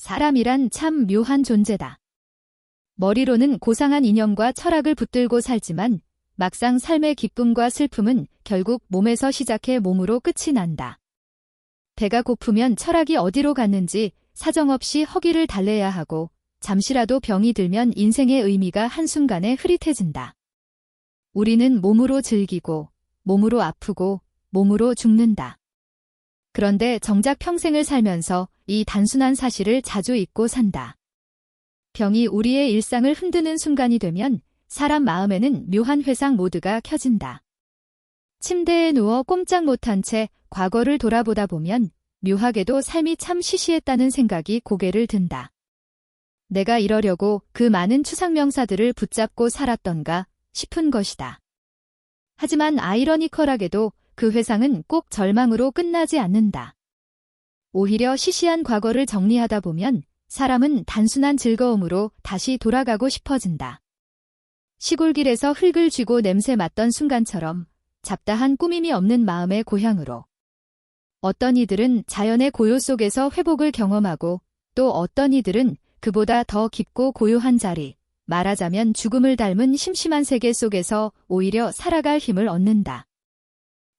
사람이란 참 묘한 존재다. 머리로는 고상한 이념과 철학을 붙들고 살지만 막상 삶의 기쁨과 슬픔은 결국 몸에서 시작해 몸으로 끝이 난다. 배가 고프면 철학이 어디로 갔는지 사정없이 허기를 달래야 하고 잠시라도 병이 들면 인생의 의미가 한순간에 흐릿해진다. 우리는 몸으로 즐기고 몸으로 아프고 몸으로 죽는다. 그런데 정작 평생을 살면서 이 단순한 사실을 자주 잊고 산다. 병이 우리의 일상을 흔드는 순간이 되면 사람 마음에는 묘한 회상 모드가 켜진다. 침대에 누워 꼼짝 못한 채 과거를 돌아보다 보면 묘하게도 삶이 참 시시했다는 생각이 고개를 든다. 내가 이러려고 그 많은 추상명사들을 붙잡고 살았던가 싶은 것이다. 하지만 아이러니컬하게도 그 회상은 꼭 절망으로 끝나지 않는다. 오히려 시시한 과거를 정리하다 보면 사람은 단순한 즐거움으로 다시 돌아가고 싶어진다. 시골길에서 흙을 쥐고 냄새 맡던 순간처럼 잡다한 꾸밈이 없는 마음의 고향으로. 어떤 이들은 자연의 고요 속에서 회복을 경험하고 또 어떤 이들은 그보다 더 깊고 고요한 자리, 말하자면 죽음을 닮은 심심한 세계 속에서 오히려 살아갈 힘을 얻는다.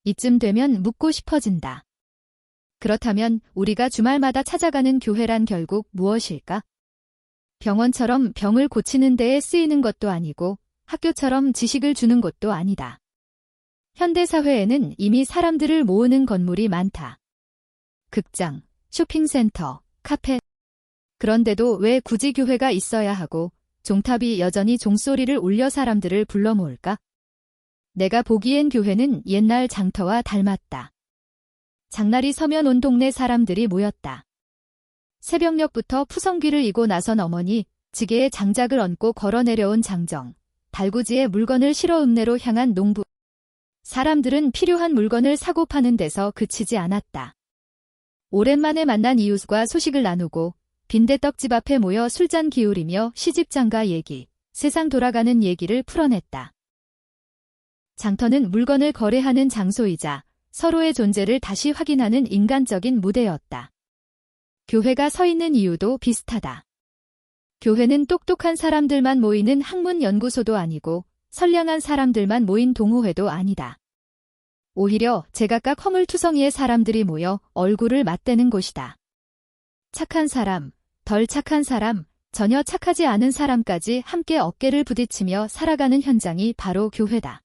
이쯤 되면 묻고 싶어진다. 그렇다면 우리가 주말마다 찾아가는 교회란 결국 무엇일까? 병원처럼 병을 고치는 데에 쓰이는 것도 아니고 학교처럼 지식을 주는 것도 아니다. 현대사회에는 이미 사람들을 모으는 건물이 많다. 극장, 쇼핑센터, 카페. 그런데도 왜 굳이 교회가 있어야 하고 종탑이 여전히 종소리를 울려 사람들을 불러 모을까? 내가 보기엔 교회는 옛날 장터와 닮았다. 장날이 서면 온 동네 사람들이 모였다. 새벽녘부터 푸성귀를 이고 나선 어머니, 지게에 장작을 얹고 걸어 내려온 장정, 달구지에 물건을 실어 읍내로 향한 농부. 사람들은 필요한 물건을 사고 파는 데서 그치지 않았다. 오랜만에 만난 이웃과 소식을 나누고 빈대떡집 앞에 모여 술잔 기울이며 시집장가 얘기, 세상 돌아가는 얘기를 풀어냈다. 장터는 물건을 거래하는 장소이자 서로의 존재를 다시 확인하는 인간적인 무대였다. 교회가 서 있는 이유도 비슷하다. 교회는 똑똑한 사람들만 모이는 학문 연구소도 아니고 선량한 사람들만 모인 동호회도 아니다. 오히려 제각각 허물투성이의 사람들이 모여 얼굴을 맞대는 곳이다. 착한 사람, 덜 착한 사람, 전혀 착하지 않은 사람까지 함께 어깨를 부딪히며 살아가는 현장이 바로 교회다.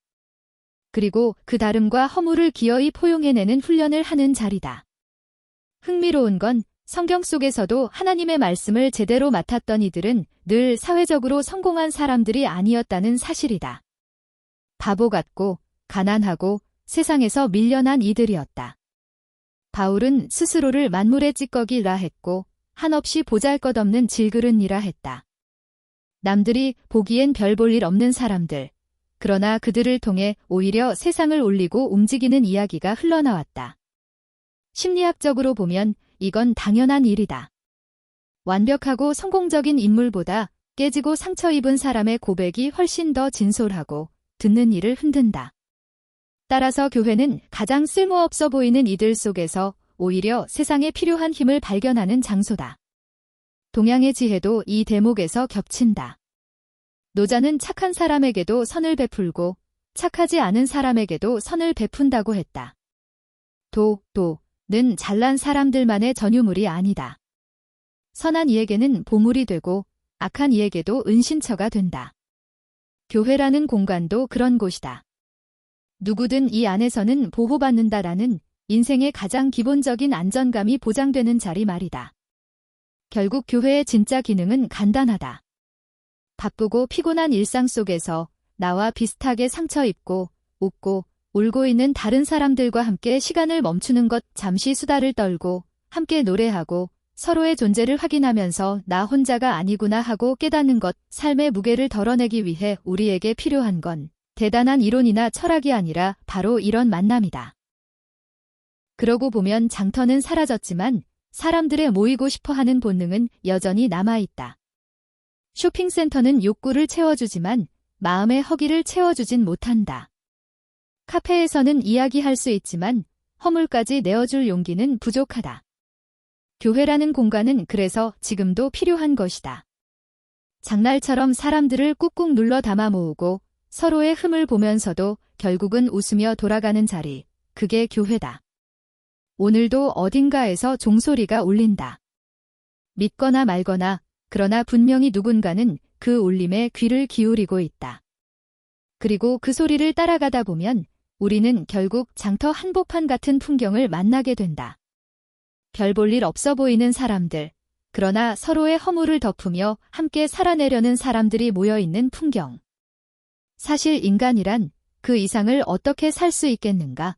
그리고 그 다름과 허물을 기어이 포용해내는 훈련을 하는 자리다. 흥미로운 건 성경 속에서도 하나님의 말씀을 제대로 맡았던 이들은 늘 사회적으로 성공한 사람들이 아니었다는 사실이다. 바보 같고 가난하고 세상에서 밀려난 이들이었다. 바울은 스스로를 만물의 찌꺼기라 했고 한없이 보잘것없는 질그릇이라 했다. 남들이 보기엔 별 볼 일 없는 사람들, 그러나 그들을 통해 오히려 세상을 올리고 움직이는 이야기가 흘러나왔다. 심리학적으로 보면 이건 당연한 일이다. 완벽하고 성공적인 인물보다 깨지고 상처 입은 사람의 고백이 훨씬 더 진솔하고 듣는 이를 흔든다. 따라서 교회는 가장 쓸모없어 보이는 이들 속에서 오히려 세상에 필요한 힘을 발견하는 장소다. 동양의 지혜도 이 대목에서 겹친다. 노자는 착한 사람에게도 선을 베풀고 착하지 않은 사람에게도 선을 베푼다고 했다. 도, 도는 잘난 사람들만의 전유물이 아니다. 선한 이에게는 보물이 되고 악한 이에게도 은신처가 된다. 교회라는 공간도 그런 곳이다. 누구든 이 안에서는 보호받는다라는 인생의 가장 기본적인 안전감이 보장되는 자리 말이다. 결국 교회의 진짜 기능은 간단하다. 바쁘고 피곤한 일상 속에서 나와 비슷하게 상처 입고 웃고 울고 있는 다른 사람들과 함께 시간을 멈추는 것 잠시 수다를 떨고 함께 노래하고 서로의 존재를 확인하면서 나 혼자가 아니구나 하고 깨닫는 것 삶의 무게를 덜어내기 위해 우리에게 필요한 건 대단한 이론이나 철학이 아니라 바로 이런 만남이다. 그러고 보면 장터는 사라졌지만 사람들의 모이고 싶어 하는 본능은 여전히 남아있다. 쇼핑센터는 욕구를 채워주지만 마음의 허기를 채워주진 못한다. 카페에서는 이야기할 수 있지만 허물까지 내어줄 용기는 부족하다. 교회라는 공간은 그래서 지금도 필요한 것이다. 장날처럼 사람들을 꾹꾹 눌러 담아 모으고 서로의 흠을 보면서도 결국은 웃으며 돌아가는 자리, 그게 교회다. 오늘도 어딘가에서 종소리가 울린다. 믿거나 말거나, 그러나 분명히 누군가는 그 울림에 귀를 기울이고 있다. 그리고 그 소리를 따라가다 보면 우리는 결국 장터 한복판 같은 풍경을 만나게 된다. 별 볼 일 없어 보이는 사람들, 그러나 서로의 허물을 덮으며 함께 살아내려는 사람들이 모여 있는 풍경. 사실 인간이란 그 이상을 어떻게 살 수 있겠는가?